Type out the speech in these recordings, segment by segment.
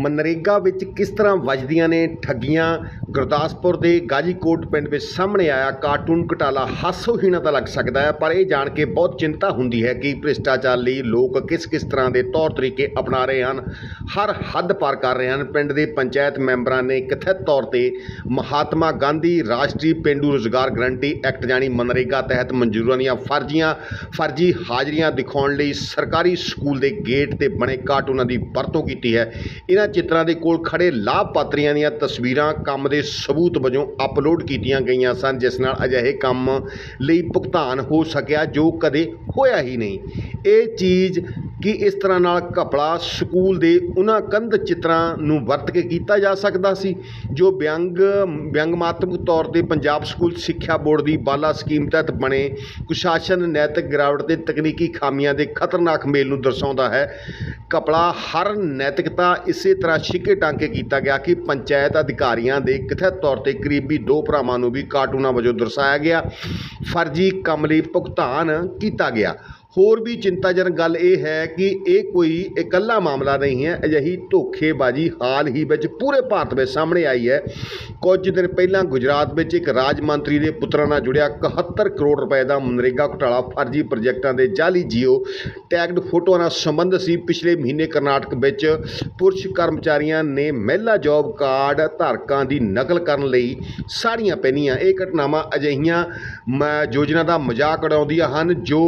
ਮਨਰੇਗਾ ਵਿੱਚ ਕਿਸ ਤਰ੍ਹਾਂ ਵੱਜਦੀਆਂ ਨੇ ਠੱਗੀਆਂ? ਗੁਰਦਾਸਪੁਰ ਦੇ ਗਾਜੀਕੋਟ ਪਿੰਡ ਵਿੱਚ ਸਾਹਮਣੇ ਆਇਆ ਕਾਰਟੂਨ ਘਟਾਲਾ ਹਾਸੋਹੀਣਾ ਤਾਂ ਲੱਗ ਸਕਦਾ ਹੈ, ਪਰ ਇਹ ਜਾਣ ਕੇ ਬਹੁਤ ਚਿੰਤਾ ਹੁੰਦੀ ਹੈ ਕਿ ਭ੍ਰਿਸ਼ਟਾਚਾਰ ਲਈ ਲੋਕ ਕਿਸ ਕਿਸ ਤਰ੍ਹਾਂ ਦੇ ਤੌਰ ਤਰੀਕੇ ਅਪਣਾ ਰਹੇ ਹਨ। ਹਰ ਹੱਦ ਪਾਰ ਕਰ ਰਹੇ ਹਨ। ਪਿੰਡ ਦੇ ਪੰਚਾਇਤ ਮੈਂਬਰਾਂ ਨੇ ਕਥਿਤ ਤੌਰ ਤੇ ਮਹਾਤਮਾ ਗਾਂਧੀ ਰਾਸ਼ਟਰੀ ਪੇਂਡੂ ਰੁਜ਼ਗਾਰ ਗਰੰਟੀ ਐਕਟ ਜਾਣੀ ਮਨਰੇਗਾ ਤਹਿਤ ਮਨਜ਼ੂਰਾਂ ਦੀਆਂ ਫਰਜ਼ੀਆਂ, ਫਰਜ਼ੀ ਹਾਜ਼ਰੀਆਂ ਦਿਖਾਉਣ ਲਈ ਸਰਕਾਰੀ ਸਕੂਲ ਦੇ ਗੇਟ ਤੇ ਬਣੇ ਕਾਰਟੂਨਾਂ ਦੀ ਵਰਤੋਂ ਕੀਤੀ ਹੈ। ਇਹਨਾਂ ਚਿੱਤਰਾਂ ਦੇ ਕੋਲ ਖੜੇ ਲਾਭਪਾਤਰੀਆਂ ਦੀਆਂ ਤਸਵੀਰਾਂ ਕੰਮ ਦੇ ਸਬੂਤ ਵਜੋਂ ਅਪਲੋਡ ਕੀਤੀਆਂ ਗਈਆਂ ਸਨ, ਜਿਸ ਨਾਲ ਅਜਿਹੇ ਕੰਮ ਲਈ ਭੁਗਤਾਨ ਹੋ ਸਕਿਆ ਜੋ ਕਦੇ ਹੋਇਆ ਹੀ ਨਹੀਂ। ਇਹ ਚੀਜ਼ ਕਿ ਇਸ ਤਰ੍ਹਾਂ ਨਾਲ ਘਪਲਾ ਸਕੂਲ ਦੇ ਉਹਨਾਂ ਕੰਧ ਚਿੱਤਰਾਂ ਨੂੰ ਵਰਤ ਕੇ ਕੀਤਾ ਜਾ ਸਕਦਾ ਸੀ, ਜੋ ਵਿਅੰਗ, ਵਿਅੰਗਮਾਤਮਕ ਤੌਰ ਤੇ ਪੰਜਾਬ ਸਕੂਲ ਸਿੱਖਿਆ ਬੋਰਡ ਦੀ ਬਾਲਾ ਸਕੀਮ ਤਹਿਤ ਬਣੇ ਕੁਸ਼ਾਸਨ, ਨੈਤਿਕ ਗਿਰਾਵਟ ਤੇ ਤਕਨੀਕੀ ਖਾਮੀਆਂ ਦੇ ਖਤਰਨਾਕ ਮੇਲ ਨੂੰ ਦਰਸਾਉਂਦਾ ਹੈ। ਕਪੜਾ ਹਰ ਨੈਤਿਕਤਾ ਇਸੇ ਤਰ੍ਹਾਂ ਛਿੱਕੇ ਟਾਂਕੇ ਕੀਤਾ ਗਿਆ ਕਿ ਪੰਚਾਇਤ ਅਧਿਕਾਰੀਆਂ ਦੇ ਕਥਿਤ ਤੌਰ ਤੇ ਕਰੀਬੀ ਦੋ ਭਰਾਵਾਂ ਨੂੰ ਵੀ ਕਾਰਟੂਨਾਂ ਵਜੋਂ ਦਰਸਾਇਆ ਗਿਆ। ਫਰਜ਼ੀ ਕੰਮ ਲਈ ਭੁਗਤਾਨ ਕੀਤਾ ਗਿਆ। ਹੋਰ ਵੀ ਚਿੰਤਾਜਨਕ ਗੱਲ ਇਹ ਹੈ ਕਿ ਇਹ ਕੋਈ ਇਕੱਲਾ ਮਾਮਲਾ ਨਹੀਂ ਹੈ, ਅਜਿਹੀ ਧੋਖੇਬਾਜ਼ੀ ਹਾਲ ਹੀ ਵਿੱਚ ਪੂਰੇ ਭਾਰਤ ਵਿੱਚ ਸਾਹਮਣੇ ਆਈ ਹੈ। ਕੁਝ ਦਿਨ ਪਹਿਲਾਂ ਗੁਜਰਾਤ ਵਿੱਚ ਇੱਕ ਰਾਜ ਮੰਤਰੀ ਦੇ ਪੁੱਤਰਾਂ ਨਾਲ ਜੁੜਿਆ 71 ਕਰੋੜ ਰੁਪਏ ਦਾ ਮਨਰੇਗਾ ਘੁਟਾਲਾ ਫਰਜ਼ੀ ਪ੍ਰੋਜੈਕਟਾਂ ਦੇ ਜਾਲੀ ਜੀਓ ਟੈਗਡ ਫੋਟੋਆਂ ਨਾਲ ਸੰਬੰਧ ਸੀ। ਪਿਛਲੇ ਮਹੀਨੇ ਕਰਨਾਟਕ ਵਿੱਚ ਪੁਰਸ਼ ਕਰਮਚਾਰੀਆਂ ਨੇ ਮਹਿਲਾ ਜੌਬ ਕਾਰਡ ਧਾਰਕਾਂ ਦੀ ਨਕਲ ਕਰਨ ਲਈ ਸਾੜੀਆਂ ਪਹਿਨੀਆਂ। ਇਹ ਘਟਨਾਵਾਂ ਅਜਿਹੀਆਂ ਮ- ਯੋਜਨਾ ਦਾ ਮਜ਼ਾਕ ਉਡਾਉਂਦੀਆਂ ਹਨ ਜੋ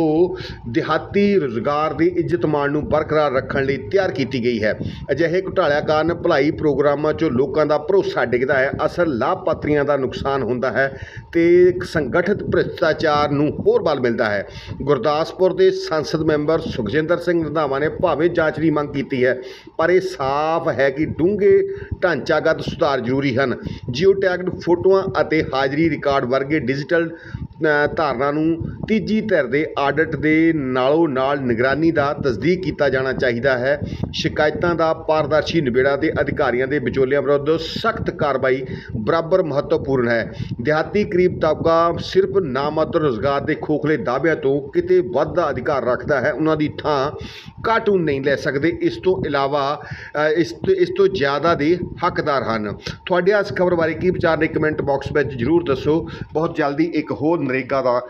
ਦਿਹਾਤੀ ਰੁਜ਼ਗਾਰ ਦੀ ਇੱਜ਼ਤ ਮਾਣ ਨੂੰ ਬਰਕਰਾਰ ਰੱਖਣ ਲਈ ਤਿਆਰ ਕੀਤੀ ਗਈ ਹੈ। ਅਜਿਹੇ ਘੁਟਾਲਿਆਂ ਕਾਰਨ ਭਲਾਈ ਪ੍ਰੋਗਰਾਮਾਂ 'ਚੋਂ ਲੋਕਾਂ ਦਾ ਭਰੋਸਾ ਡਿੱਗਦਾ ਹੈ। ਅਸਲ ਲਾਭਪਾਤਰੀਆਂ ਦਾ ਨੁਕਸਾਨ ਹੁੰਦਾ ਹੈ ਤੇ ਸੰਗਠਿਤ ਭ੍ਰਿਸ਼ਟਾਚਾਰ ਨੂੰ ਹੋਰ ਬਲ ਮਿਲਦਾ ਹੈ। ਗੁਰਦਾਸਪੁਰ ਦੇ ਸੰਸਦ ਮੈਂਬਰ ਸੁਖਜਿੰਦਰ ਸਿੰਘ ਰੰਧਾਵਾ ਨੇ ਭਾਵੇਂ ਜਾਂਚ ਦੀ ਮੰਗ ਕੀਤੀ ਹੈ, ਪਰ ਇਹ ਸਾਫ਼ ਹੈ ਕਿ ਡੂੰਘੇ ਢਾਂਚਾਗਤ ਸੁਧਾਰ ਜ਼ਰੂਰੀ ਹਨ। ਜੀਓ ਟੈਗਡ ਫੋਟੋਆਂ ਅਤੇ ਹਾਜ਼ਰੀ ਰਿਕਾਰਡ ਵਰਗੇ ਡਿਜੀਟਲ ਧਾਰਨਾ ਨੂੰ ਤੀਜੀ ਧਿਰ ਦੇ ਆਡਿਟ ਦੇ ਨਾਲੋਂ ਨਾਲ ਨਿਗਰਾਨੀ ਦਾ ਤਸਦੀਕ ਕੀਤਾ ਜਾਣਾ ਚਾਹੀਦਾ ਹੈ। ਸ਼ਿਕਾਇਤਾਂ ਦਾ ਪਾਰਦਰਸ਼ੀ ਨਿਬੇੜਾ ਤੇ ਅਧਿਕਾਰੀਆਂ ਦੇ ਵਿਚੋਲਿਆਂ ਵਿਰੁੱਧ ਸਖਤ ਕਾਰਵਾਈ ਬਰਾਬਰ ਮਹੱਤਵਪੂਰਨ ਹੈ। ਦਿਹਾਤੀ ਕਰੀਬ ਤਬਕਾ ਸਿਰਫ ਨਾਮਾਤਰ ਰੁਜ਼ਗਾਰ ਦੇ ਖੋਖਲੇ ਦਾਅਵਿਆਂ ਤੋਂ ਕਿਤੇ ਵੱਧ ਦਾ ਅਧਿਕਾਰ ਰੱਖਦਾ ਹੈ, ਉਹਨਾਂ ਦੀ ਥਾਂ ਕਾਰਟੂਨ ਨਹੀਂ ਲੈ ਸਕਦੇ। ਇਸ ਤੋਂ ਇਲਾਵਾ ਇਸ ਇਸ ਤੋਂ ਜ਼ਿਆਦਾ ਦੇ ਹੱਕਦਾਰ ਹਨ। ਤੁਹਾਡੇ ਇਸ ਖਬਰ ਬਾਰੇ ਕੀ ਵਿਚਾਰ ਨੇ ਕਮੈਂਟ ਬਾਕਸ ਵਿੱਚ ਜਰੂਰ ਦੱਸੋ। ਬਹੁਤ ਜਲਦੀ ਇੱਕ ਹੋਰ ਨਰੇਗਾ ਦਾ